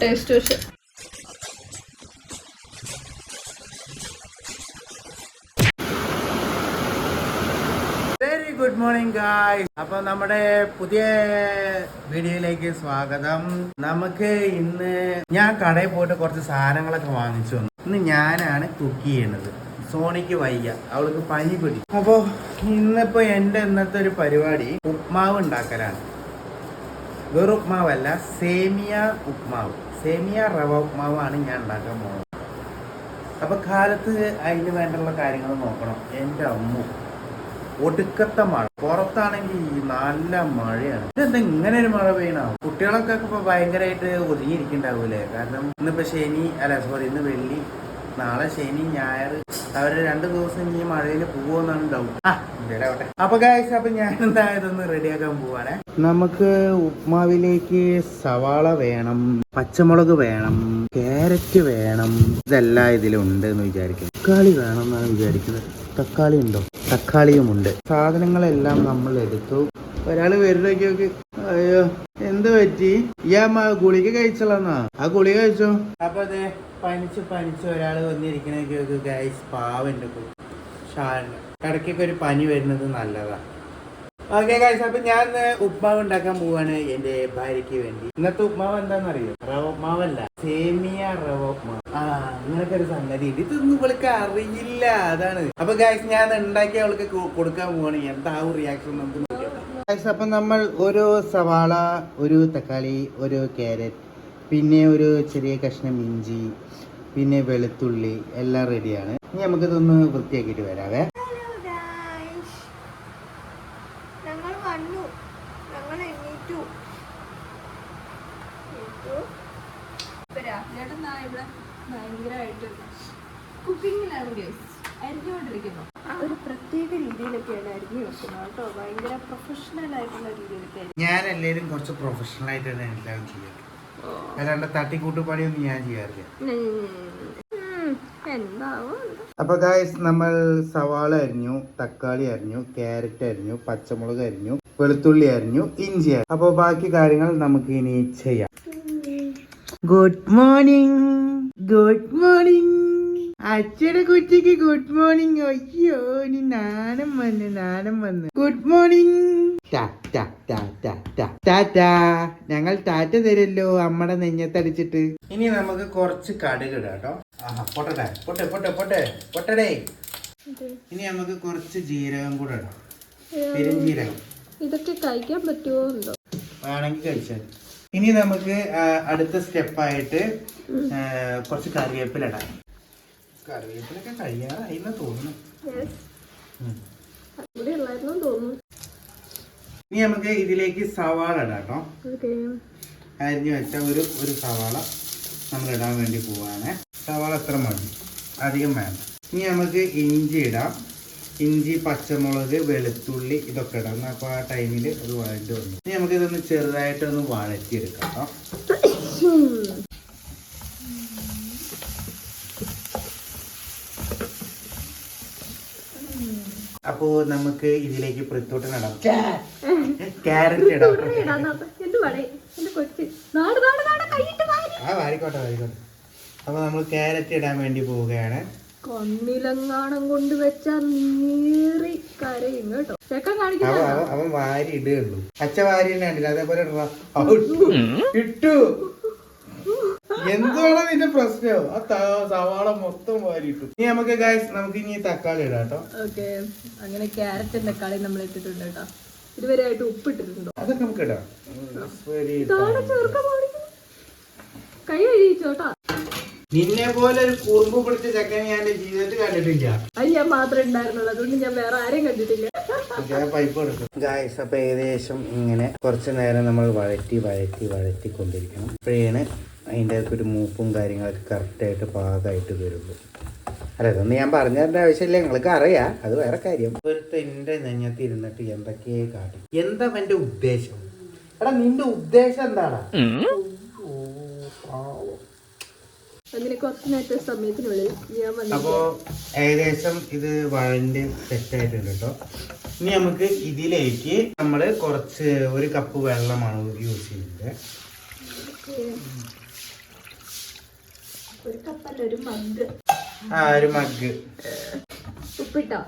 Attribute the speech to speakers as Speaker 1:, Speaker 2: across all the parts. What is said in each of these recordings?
Speaker 1: Taste
Speaker 2: very good morning ഗായ് അപ്പൊ നമ്മുടെ പുതിയ വീഡിയോയിലേക്ക് സ്വാഗതം. നമുക്ക് ഇന്ന് ഞാൻ കടയിൽ പോയിട്ട് കുറച്ച് സാധനങ്ങളൊക്കെ വാങ്ങിച്ചു വന്നു. ഇന്ന് ഞാനാണ് കുക്ക് ചെയ്യണത് സോണിക്ക് വയ്യ. അവൾക്ക് പനി പിടി. അപ്പോ ഇന്നിപ്പോ എന്റെ ഇന്നത്തെ ഒരു പരിപാടി ഉപ്മാവ് ഉണ്ടാക്കലാണ്. വെറു ഉപ്മാവല്ല സേമിയ ഉപ്മാവ്. സേമിയ റവ ഉപ്മാവാണ് ഞാൻ ഉണ്ടാക്കാൻ പോകുന്നത്. അപ്പൊ കാലത്ത് അതിന് വേണ്ടുള്ള കാര്യങ്ങൾ നോക്കണം. എന്റെ അമ്മ ഒടുക്കത്തെ മഴ. പുറത്താണെങ്കിൽ നല്ല മഴയാണ്. ഇതെന്താ ഇങ്ങനെ ഒരു മഴ പെയ്യണോ? കുട്ടികളൊക്കെ ഇപ്പൊ ഭയങ്കരമായിട്ട് ഒതുങ്ങിയിരിക്കണ്ടാവൂലേ കാരണം ഇന്നിപ്പോ ശനി അല്ല സോറി ഇന്ന് വെള്ളി. നാളെ ശനി ഞായർ. അവർ രണ്ടു ദിവസം ഇനി മഴയിൽ പോകുമെന്നാണ് ഡൗട്ട് അപ്പൊ ഗായ്സ് അപ്പൊ ഞാൻ എന്താ ഇതൊന്ന് റെഡിയാക്കാൻ പോവാണേ. നമുക്ക് ഉപ്മാവിലേക്ക് സവാള വേണം പച്ചമുളക് വേണം ക്യാരറ്റ് വേണം. ഇതെല്ലാം ഇതിലുണ്ട് എന്ന് വിചാരിക്കും തക്കാളി വേണം എന്നാണ് വിചാരിക്കുന്നത്. തക്കാളി ഉണ്ടോ? തക്കാളിയും ഉണ്ട്. സാധനങ്ങളെല്ലാം നമ്മൾ എടുത്തു. ഒരാൾ വരുന്നൊക്കെ അയ്യോ എന്ത് പറ്റി? ഈ അമ്മ ഗുളിക കഴിച്ചളന്നാ? ആ ഗുളിക കഴിച്ചോ? അപ്പൊ അതെ പനിച്ച് പനിച്ച് ഒരാൾ വന്നിരിക്കണൊക്കെ ഇടയ്ക്കൊക്കെ ഒരു പനി വരുന്നത് നല്ലതാ. ഓക്കെ ഗൈസ് അപ്പൊ ഞാൻ ഉപ്മാവ് ഉണ്ടാക്കാൻ പോവാണ് എന്റെ ഭാര്യയ്ക്ക് വേണ്ടി. ഇന്നത്തെ ഉപ്മാവ് എന്താണെന്നറിയോ റവ ഉപ്മാവല്ല സേമിയ റവ ഉപ്മാവ്. ആ അങ്ങനൊക്കെ ഒരു സംഗതി. ഉണ്ട് ഇതൊന്നും ഇവൾക്ക് അറിയില്ല അതാണ്. അപ്പൊ ഗൈസ് ഞാൻ ഉണ്ടാക്കി അവൾക്ക് കൊടുക്കാൻ പോവാണ്. എന്താവും റിയാക്ഷൻ നമുക്ക് അപ്പൊ നമ്മൾ ഒരു സവാള ഒരു തക്കാളി ഒരു ക്യാരറ്റ് പിന്നെ ഒരു ചെറിയ കഷ്ണം ഇഞ്ചി പിന്നെ വെളുത്തുള്ളി എല്ലാം റെഡിയാണ് ഇനി നമുക്കിതൊന്ന് വൃത്തിയാക്കിയിട്ട് വരാവേ
Speaker 3: ഹലോ ഗായ്സ് ഞങ്ങൾ വന്നു ഞങ്ങൾ എണീറ്റു എണീറ്റു.
Speaker 1: ഇവിടെ ഭയങ്കരമായിട്ട് കുക്കിങ്ങിലാണ് ഗൈസ് അരിഞ്ഞുകൊണ്ടിരിക്കുന്നു
Speaker 3: ഒരു പ്രത്യേക രീതിയിലൊക്കെയാണ് അരിഞ്ഞു വെക്കുന്നത് കേട്ടോ ഭയങ്കര പ്രൊഫഷണൽ ആയിട്ടുള്ള രീതിയിലൊക്കെ ആയിരിക്കും
Speaker 2: ഞാൻ എല്ലാവരും കുറച്ച് പ്രൊഫഷണൽ ആയിട്ടാണ് എല്ലാം ചെയ്യാറ് അല്ലാണ്ട് തട്ടിക്കൂട്ട് പണിയൊന്നും ഞാൻ ചെയ്യാറില്ല. അപ്പൊ ഗായ്സ് നമ്മൾ സവാള അരിഞ്ഞു തക്കാളി അരിഞ്ഞു ക്യാരറ്റ് അരിഞ്ഞു പച്ചമുളക് അരിഞ്ഞു വെളുത്തുള്ളി അരിഞ്ഞു ഇഞ്ചി അരിഞ്ഞു. അപ്പൊ ബാക്കി കാര്യങ്ങൾ നമുക്ക് ഇനി ചെയ്യാം. ഗുഡ് മോർണിംഗ് ഗുഡ് മോർണിംഗ് അച്ഛയുടെ കുട്ടിക്ക് ഗുഡ് മോർണിംഗ് അയ്യോ ഇനി നാണം വന്ന് നാണം വന്ന്. ഗുഡ് മോർണിംഗ് ഞങ്ങൾ ടാറ്റ തരല്ലോ അമ്മടെ നെഞ്ഞത്തടിച്ചിട്ട്. ഇനി നമുക്ക് കുറച്ച് കടുക് ഇടാട്ടോ കേട്ടോ. ആഹാ പൊട്ടട്ടെ പൊട്ടെ പൊട്ടെ പൊട്ടെ പൊട്ടടേ. ഇനി നമുക്ക് കുറച്ച് ജീരകം കൂടെ ഇടാം. പെരുംജീരകം.
Speaker 3: ഇതൊക്കെ കഴിക്കാൻ പറ്റുമോ എന്തോ?
Speaker 2: വേണമെങ്കിൽ കഴിച്ചാൽ. ഇനി നമുക്ക് അടുത്ത സ്റ്റെപ്പായിട്ട് കുറച്ച് കറിവേപ്പില ഇടാം. കറിവേപ്പിലൊക്കെ കഴിയാറായിന്ന് തോന്നുന്നു. ഇനി നമുക്ക് ഇതിലേക്ക് സവാള ഇടാട്ടോ കേട്ടോ. അരിഞ്ഞു വെച്ച ഒരു ഒരു സവാള നമ്മൾ ഇടാൻ വേണ്ടി പോവാണ്. സവാള എത്ര മതി. അധികം വേണ്ട. ഇനി നമുക്ക് ഇഞ്ചി ഇടാം. ഇഞ്ചി പച്ചമുളക് വെളുത്തുള്ളി ഇതൊക്കെ ഇടാം. അപ്പോൾ ആ ടൈമിൽ അത് വഴറ്റി വന്നു. ഇനി നമുക്ക് ഇതൊന്ന് ചെറുതായിട്ടൊന്ന് വഴറ്റിയെടുക്കാം കേട്ടോ. അപ്പോ നമുക്ക് ഇതിലേക്ക് ക്യാരറ്റ് ഇടാം.
Speaker 3: കൈയിട്ട് വാരി.
Speaker 2: ആ വാരിക്കോട്ടെ വാരിക്കോട്ടെ. അപ്പൊ നമ്മൾ ക്യാരറ്റ് ഇടാൻ വേണ്ടി പോവുകയാണ്.
Speaker 3: കണ്ണിലങ്ങാണം കൊണ്ട് വെച്ചാൽ നീറി കരയും കേട്ടോ.
Speaker 2: അവൻ വാരി ഇടുകയുള്ളൂ. അച്ഛ വാരി തന്നെ കണ്ടില്ല. അതേപോലെ. ഇട്ടു. എന്താണ് നിന്റെ പ്രശ്നം? ആ സവാള മൊത്തം വാരിയിട്ടു. ഇനി നമുക്ക് ഗായ്സ് നമുക്ക് ഇനി തക്കാളി ഇടാം കേട്ടോ.
Speaker 3: ഓക്കെ. അങ്ങനെ ക്യാരറ്റും തക്കാളി നമ്മൾ ഇട്ടിട്ടുണ്ട് കേട്ടോ. ഇതുവരെയായിട്ട് ഉപ്പ് ഇട്ടിട്ടുണ്ടോ
Speaker 2: അതൊക്കെ നമുക്ക് ഇടാം.
Speaker 3: കൈ കഴിയിച്ചോട്ടാ
Speaker 2: നിന്നെ പോലെ ഒരു കുറുമ്പ് പിടിച്ച ചെക്കനെ ഞാൻ ജീവിതത്തിൽ കണ്ടിട്ടില്ല.
Speaker 3: അത് ഞാൻ മാത്രമേ ഉണ്ടായിരുന്നുള്ളൂ. അതുകൊണ്ട് ഞാൻ വേറെ ആരെയും കണ്ടിട്ടില്ല.
Speaker 2: പൈപ്പ് എടുക്കും ഗായ്സ് അപ്പൊ ഏകദേശം ഇങ്ങനെ കുറച്ചു നേരം നമ്മൾ വഴറ്റി വഴറ്റി വഴറ്റി കൊണ്ടിരിക്കണം അപ്പോഴാണ് അതിന്റെ അകത്ത് ഒരു മൂപ്പും കാര്യങ്ങളൊക്കെ കറക്റ്റായിട്ട് പാകമായിട്ട് വരുള്ളൂ അല്ല ഇതൊന്നും ഞാൻ പറഞ്ഞു തരേണ്ട ആവശ്യമില്ല. നിങ്ങൾക്ക് അറിയാം. അത് വേറെ കാര്യം. ഒരുത്തന്റെ നെഞ്ഞത്ത് ഇരുന്നിട്ട് എന്തൊക്കെയാ കാട്ടി. എന്താ എന്റെ ഉദ്ദേശം? എടാ നിന്റെ ഉദ്ദേശം എന്താണ് ഓ, പാവം.
Speaker 3: അങ്ങനെ കുറച്ച് നേരത്തെ സമയത്തിനുള്ളിൽ ഞാൻ വന്നു
Speaker 2: അപ്പോ ഏകദേശം ഇത് വഴണ്ട് സെറ്റായിട്ടുണ്ട് കേട്ടോ. ഇനി നമുക്ക് ഇതിലേക്ക് നമ്മൾ കുറച്ച് ഒരു കപ്പ് വെള്ളമാണ് യൂസ് ചെയ്യുന്നത്.
Speaker 3: ഒരു കപ്പല്ല ഒരു മഗ്.
Speaker 2: ആ ഒരു മഗ്.
Speaker 3: ഉപ്പിട്ടോ?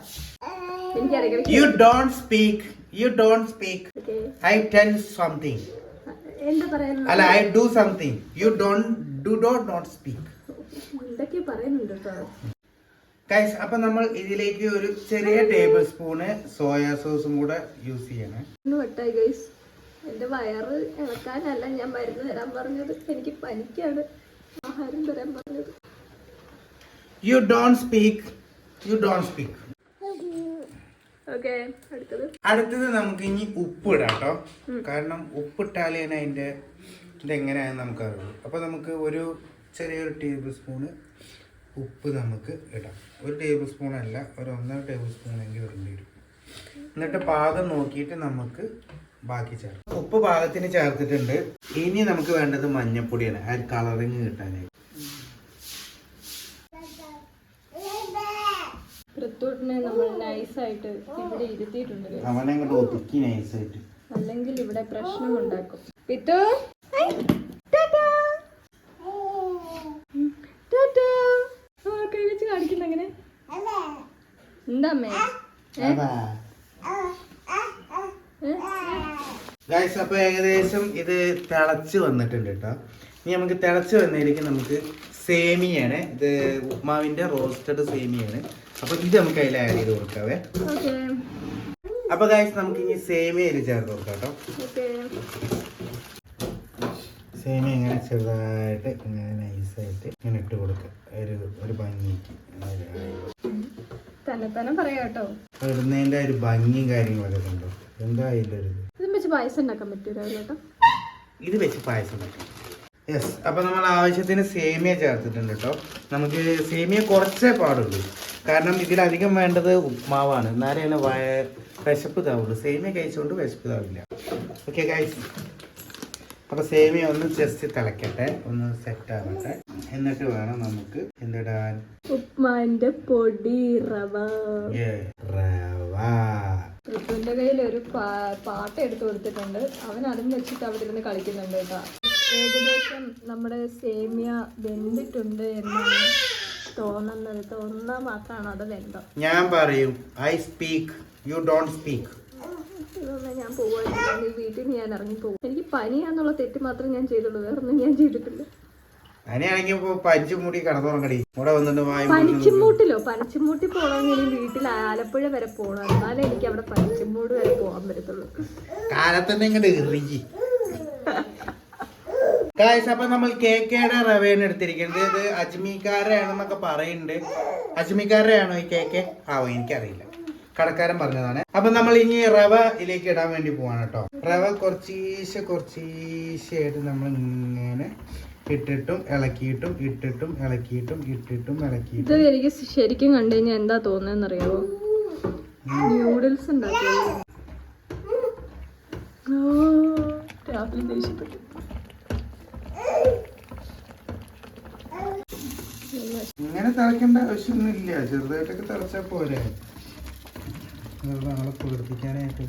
Speaker 3: എനിക്കറിയാം
Speaker 2: you don't speak you don't speak I tell something
Speaker 3: എന്താ പറയുന്നത്
Speaker 2: അല്ല I do something you don't do dot not speak
Speaker 3: എന്തൊക്കെ പറയുന്നുണ്ട് കേട്ടോ?
Speaker 2: ഗൈസ് അപ്പൊ നമ്മൾ ഇതിലേക്ക് ഒരു ചെറിയ ടേബിൾ സ്പൂണ് സോയാ സോസും കൂടെ യൂസ് ചെയ്യണം.
Speaker 3: വെട്ടായി ഗൈസ് എന്റെ വയറ് ഇളക്കാനല്ല ഞാൻ മരുന്ന് തരാൻ പറഞ്ഞത്. എനിക്ക് പനിക്കാണ്. ആഹാരം തരാൻ പറഞ്ഞത്
Speaker 2: you don't speak you don't speak
Speaker 3: അടുത്തത്
Speaker 2: നമുക്ക് ഇനി ഉപ്പ് ഇടാം കേട്ടോ കാരണം ഉപ്പിട്ടാലേ അതിന്റെ ഇതെങ്ങനെയാണെന്ന് നമുക്ക് അറിയുള്ളൂ അപ്പൊ നമുക്ക് ഒരു ചെറിയൊരു ടേബിൾ സ്പൂണ് ഉപ്പ് നമുക്ക് ഇടാം. ഒരു ടേബിൾ സ്പൂൺ അല്ല ഒരു ഒന്നര ടേബിൾ സ്പൂൺ എങ്കിലും ഇടേണ്ടി വരും. എന്നിട്ട് പാകം നോക്കിയിട്ട് നമുക്ക് ബാക്കി ചേർക്കും. ഉപ്പ് പാകത്തിന് ചേർത്തിട്ടുണ്ട്. ഇനി നമുക്ക് വേണ്ടത് മഞ്ഞപ്പൊടിയാണ്. ആ കളറിങ് കിട്ടാനായിട്ട്.
Speaker 3: guys.
Speaker 2: അവനെ അങ്ങോട്ട് ഒതുക്കി നൈസായിട്ട്
Speaker 3: അല്ലെങ്കിൽ ഇവിടെ പിത്തു കാണിക്കുന്ന അങ്ങനെ. എന്താ അമ്മേ?
Speaker 2: ഗൈസ് അപ്പൊ ഏകദേശം ഇത് തിളച്ച് വന്നിട്ടുണ്ട് കേട്ടോ. ഇനി നമുക്ക് തിളച്ച് വന്നതിലേക്ക് നമുക്ക് സേമിയാണ് ഇത് ഉപ്മാവിന്റെ റോസ്റ്റഡ് സേമിയാണ്. അപ്പൊ ഇത് നമുക്ക് അതിൽ ആഡ് ചെയ്ത് കൊടുക്കാവേ.
Speaker 3: ഓക്കേ
Speaker 2: അപ്പൊ ഗൈസ് നമുക്ക് ഇനി സേമിയ അതിൽ ചേർത്ത് കൊടുക്കാം കേട്ടോ. സേമിയ ഇങ്ങനെ ചെറുതായിട്ട് ഇങ്ങനെ നൈസായിട്ട് ഇങ്ങനെ ഇട്ട് കൊടുക്കുക ഒരു ഒരു ഭംഗിക്ക്
Speaker 3: തന്നെ പറയാം കേട്ടോ.
Speaker 2: ഇടുന്നതിന്റെ ഒരു ഭംഗിയും കാര്യങ്ങളൊക്കെ ഉണ്ടോ എന്താ ഇത്?
Speaker 3: വെച്ച് പായസം ഉണ്ടാക്കാൻ പറ്റൂല കേട്ടോ.
Speaker 2: ഇത് വെച്ച് പായസം വെക്കാം യെസ് അപ്പൊ നമ്മൾ ആവശ്യത്തിന് സേമിയ ചേർത്തിട്ടുണ്ട് കേട്ടോ. നമുക്ക് സേമിയ കുറച്ചേ പാടുള്ളൂ. കാരണം ഇതിലധികം വേണ്ടത് ഉപ്മാവാണ്. എന്നാലേ വയ വിശപ്പ് താവുള്ളൂ സേമിയ കഴിച്ചുകൊണ്ട് വിശപ്പ് താവില്ല ഓക്കെ കഴിച്ചു അപ്പൊ സേമിയ ഒന്ന് ജസ്റ്റ് തിളക്കട്ടെ. ഒന്ന് സെറ്റ് ആവട്ടെ. എന്നിട്ട് വേണം നമുക്ക് എന്തിടാൻ
Speaker 3: ഉപ്മാന്റെ പൊടി റവ.
Speaker 2: റവ.
Speaker 3: ഋതുവിന്റെ കയ്യിൽ ഒരു പാട്ട് എടുത്തു കൊടുത്തിട്ടുണ്ട്. അവൻ അതും വെച്ചിട്ട് അവിടെ ഇരുന്ന് കളിക്കുന്നുണ്ട് കേട്ടോ. ഏകദേശം നമ്മുടെ സേമിയ വെന്തിട്ടുണ്ട് എന്നാണ് തോന്നുന്നത്. തോന്നാ മാത്രമാണ് അത് വെന്തം
Speaker 2: ഞാൻ പറയും I speak you don't speak
Speaker 3: ഞാൻ പോവാ വീട്ടിൽ ഞാൻ ഇറങ്ങി പോകും എനിക്ക് പനിയാന്നുള്ള തെറ്റ് മാത്രം ഞാൻ ചെയ്തുള്ളൂ. വേറൊന്നും ഞാൻ ചെയ്തിട്ടില്ല.
Speaker 2: അങ്ങനെയാണെങ്കിൽ ഇപ്പൊ പഞ്ചു മൂടി കടന്നുറങ്ങടി. ഇവിടെ വന്നിട്ട്
Speaker 3: പനിച്ചിമൂട്ടിലോ പനിച്ചിമൂട്ടി പോകണമെങ്കിൽ വീട്ടിൽ ആലപ്പുഴ വരെ പോകണം എന്നാലേ എനിക്ക് അവിടെ പനിച്ചിമൂട് വരെ പോകാൻ പറ്റത്തുള്ളൂ.
Speaker 2: കാലത്തന്നെ ഇങ്ങോട്ട് ഇറുകി. ഗായ്സ് അപ്പൊ നമ്മൾ കെ കെയുടെ റവയാണ് എടുത്തിരിക്കുന്നത്. ഇത് അജ്മിക്കാരാണെന്നൊക്കെ പറയുന്നുണ്ട്. അജ്മിക്കാരാണോ ഈ കെ കെ ആവോ എനിക്കറിയില്ല. കടക്കാരൻ പറഞ്ഞതാണ്. അപ്പൊ നമ്മൾ ഇനി റവ ഇതിലേക്ക് ഇടാൻ വേണ്ടി പോവാണ് കേട്ടോ. റവ കുറച്ചീശ കുറച്ചീശയായിട്ട് നമ്മൾ ഇങ്ങനെ ഇട്ടിട്ടും ഇളക്കിയിട്ടും ഇട്ടിട്ടും ഇളക്കിയിട്ടും ഇട്ടിട്ടും
Speaker 3: ഇത്
Speaker 2: ഇളക്കിയിട്ടും
Speaker 3: എനിക്ക് ശരിക്കും കണ്ടു കഴിഞ്ഞാൽ എന്താ തോന്നുന്നതെന്ന് അറിയാമോ ന്യൂഡിൽസ് ഉണ്ടാക്കിയത് രാത്രി ദേഷ്യപ്പെട്ടു.
Speaker 2: ഇങ്ങനെ തിളക്കേണ്ട ആവശ്യമൊന്നുമില്ല. ചെറുതായിട്ടൊക്കെ തിളച്ചാൽ പോരെ. നമ്മളെ കുളിർപ്പിക്കാനായിട്ട്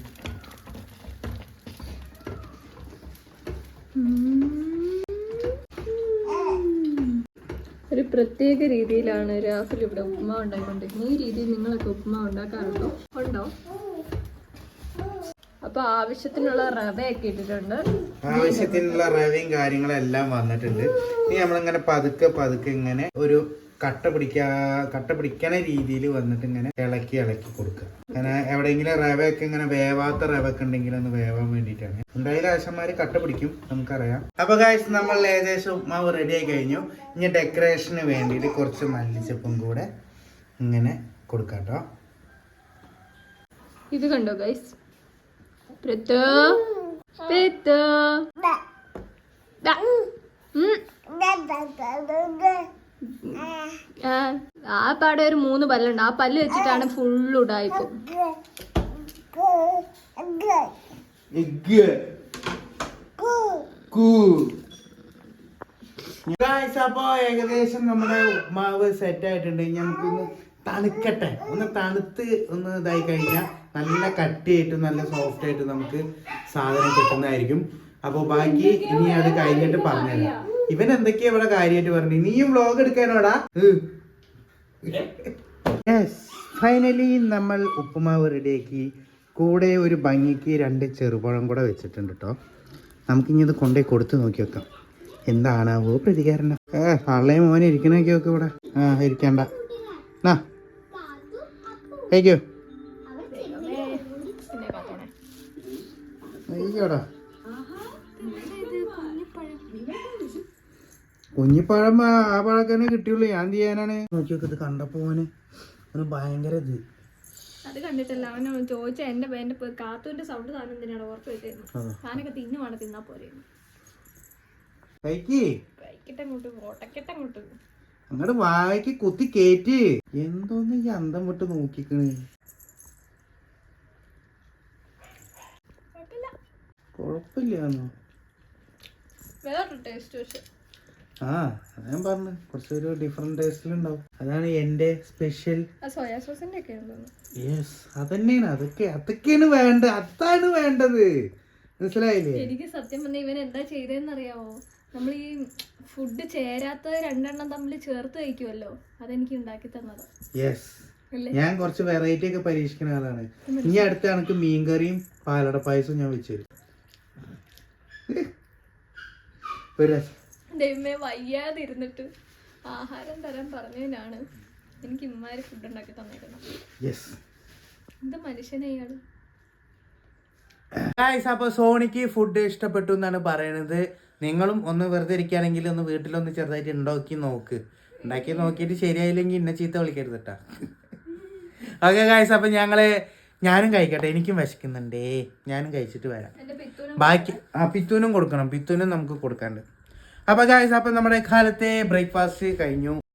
Speaker 3: ഒരു പ്രത്യേക രീതിയിലാണ് രാഹുൽ ഇവിടെ ഉപ്മാ ഉണ്ടാക്കിക്കൊണ്ടിരിക്കുന്നത് ഈ രീതിയിൽ നിങ്ങളൊക്കെ ഉപ്മാ ഉണ്ടാക്കാറുണ്ടോ? ഉണ്ടോ? അപ്പൊ ആവശ്യത്തിനുള്ള റവയൊക്കെ ഇട്ടിട്ടുണ്ട്.
Speaker 2: ആവശ്യത്തിനുള്ള റവയും കാര്യങ്ങളും എല്ലാം വന്നിട്ടുണ്ട്. ഇനി നമ്മളിങ്ങനെ പതുക്കെ പതുക്കെ ഇങ്ങനെ ഒരു കട്ട പിടിക്കാ കട്ട പിടിക്കണ രീതിയിൽ വന്നിട്ട് ഇങ്ങനെ ഇളക്കി ഇളക്കി കൊടുക്കുക. അങ്ങനെ എവിടെയെങ്കിലും റവയൊക്കെ ഇങ്ങനെ വേവാത്ത റവയൊക്കെ ഒക്കെ ഉണ്ടെങ്കിൽ ഒന്ന് വേവാൻ വേണ്ടിയിട്ടാണ്. എന്തായാലും ആശന്മാര് കട്ട പിടിക്കും നമുക്കറിയാം. അപ്പൊ കാശ് നമ്മൾ ഏകദേശം ഉപ്മാവ് റെഡി ആയി കഴിഞ്ഞു. ഇനി ഡെക്കറേഷന് വേണ്ടിയിട്ട് കുറച്ച് മല്ലിച്ചപ്പും കൂടെ ഇങ്ങനെ കൊടുക്കാം കേട്ടോ.
Speaker 3: ഇത് കണ്ടോ ഗൈസ് പ്രത്യ. ആ, പാടെ ഒരു മൂന്ന് പല്ലുണ്ട്. ആ പല്ല് വെച്ചിട്ടാണ് ഫുള്ള് ഉടായിപ്പോ.
Speaker 2: അപ്പോ ഏകദേശം നമ്മുടെ ഉപ്മാവ് സെറ്റ് ആയിട്ടുണ്ട്. നമുക്കൊന്ന് തണുക്കട്ടെ. ഒന്ന് തണുത്ത് ഒന്ന് ഇതായി കഴിഞ്ഞാൽ നല്ല കട്ടിയായിട്ട് നല്ല സോഫ്റ്റ് ആയിട്ട് നമുക്ക് സാധനം കിട്ടുന്നതായിരിക്കും. അപ്പോൾ ബാക്കി ഇനി അത് കഴിഞ്ഞിട്ട് പറഞ്ഞുതരാം. ഇവൻ എന്തൊക്കെയാ ഇവിടെ കാര്യമായിട്ട് പറഞ്ഞു? നീയും വ്ലോഗ് എടുക്കാനോടാ? യെസ് ഫൈനലി നമ്മൾ ഉപ്പുമാവ് റെഡിയാക്കി കൂടെ ഒരു ഭംഗിക്ക് രണ്ട് ചെറുപഴം കൂടെ വെച്ചിട്ടുണ്ട് കേട്ടോ നമുക്കിനി ഇത് കൊണ്ടുപോയി കൊടുത്തു നോക്കി വെക്കാം. എന്താണാവോ പ്രതികരണം. ഏ പള്ളേ മോനെ ഇരിക്കണൊക്കെ നോക്കി ഇവിടെ. ആ ഇരിക്കണ്ട. നാ. കഴിക്കോ? അയ്യോടാ കുഞ്ഞിപ്പഴം ആ പഴമൊക്കെ തന്നെ കിട്ടിയുള്ളൂ. ഞാൻ എന്ത് ചെയ്യാനാണ്? നോക്കി നോക്കി ഇത് കണ്ടപ്പോ ഭയങ്കര ഇത്.
Speaker 3: അത് കണ്ടിട്ടല്ല അവൻ ചോദിച്ച എന്റെ എന്റെ കാത്തുവിന്റെ സൗണ്ട് താൻ എന്തിനാണ് ഓർത്ത് വെച്ചിരുന്നു. താനൊക്കെ തിന്നുവാണ് തിന്നാ
Speaker 2: കഴിക്കേ
Speaker 3: കഴിക്കട്ടെ അങ്ങോട്ട് ഓട്ടക്കട്ടെ അങ്ങോട്ട്
Speaker 2: അങ്ങോട്ട് വായിക്ക് കുത്തി കേറ്റ്. എന്തോന്ന് ഈ അന്തം വിട്ട് നോക്കിക്കണ്? കുഴപ്പമില്ലാന്നോ
Speaker 3: വേറെ ടേസ്റ്റ് പക്ഷെ.
Speaker 2: ആ ഞാൻ പറഞ്ഞു കുറച്ചൊരു ഡിഫറെന്റ് ടേസ്റ്റിലുണ്ടാവും അതാണ് എന്റെ സ്പെഷ്യൽ
Speaker 3: സോയാ സോസിന്റെ ഒക്കെ
Speaker 2: യെസ് അതന്നെയാണ്. അതൊക്കെ അതൊക്കെയാണ് വേണ്ട അതാണ് വേണ്ടത്. മനസ്സിലായില്ലേ?
Speaker 3: എനിക്ക് സത്യം പറഞ്ഞ ഇവൻ എന്താ ചെയ്തതെന്ന് അറിയാവോ നമ്മൾ ഈ ഫുഡ് ചേരാത്ത രണ്ടെണ്ണം തമ്മിൽ ചേർത്ത് കഴിക്കുമല്ലോ അതെനിക്ക് ഉണ്ടാക്കി തന്നത്.
Speaker 2: യെസ് ഞാൻ കുറച്ച് വെറൈറ്റി ഒക്കെ പരീക്ഷിക്കുന്ന ആളാണ്. ഇനി അടുത്ത കണക്ക് മീൻകറിയും പാലട പായസവും ഞാൻ വെച്ചു തരും. ഒരു രസം.
Speaker 3: ദൈവമേ വയ്യാതിരുന്നിട്ട് ആഹാരം തരാൻ പറഞ്ഞതിനാണ് എനിക്ക് ഇമ്മാര് ഫുഡ് ഉണ്ടാക്കി തന്നേക്കുന്നത്. എന്ത് മനുഷ്യനെ ഇയാൾ?
Speaker 2: ഗായ്സ് അപ്പോൾ സോണിക്ക് ഫുഡ് ഇഷ്ടപ്പെട്ടു എന്നാണ് പറയണത്. നിങ്ങളും ഒന്ന് വെറുതെ ഇരിക്കുകയാണെങ്കിൽ ഒന്ന് വീട്ടിലൊന്ന് ചെറുതായിട്ട് ഉണ്ടാക്കി നോക്ക്. ഉണ്ടാക്കി നോക്കിയിട്ട് ശരിയായില്ലെങ്കിൽ ഇന്ന ചീത്ത വിളിക്കരുത് കേട്ടാ ഓക്കെ ഗായ്സ് അപ്പം ഞങ്ങൾ ഞാനും കഴിക്കട്ടെ. എനിക്കും വിശക്കുന്നുണ്ടേ. ഞാനും കഴിച്ചിട്ട് വരാം. ബാക്കി ആ പിത്തൂനും കൊടുക്കണം. പിത്തൂനും നമുക്ക് കൊടുക്കാണ്ട്. അപ്പൊ ഗായ്സ് അപ്പം നമ്മുടെ കാലത്തെ ബ്രേക്ക്ഫാസ്റ്റ് കഴിഞ്ഞു.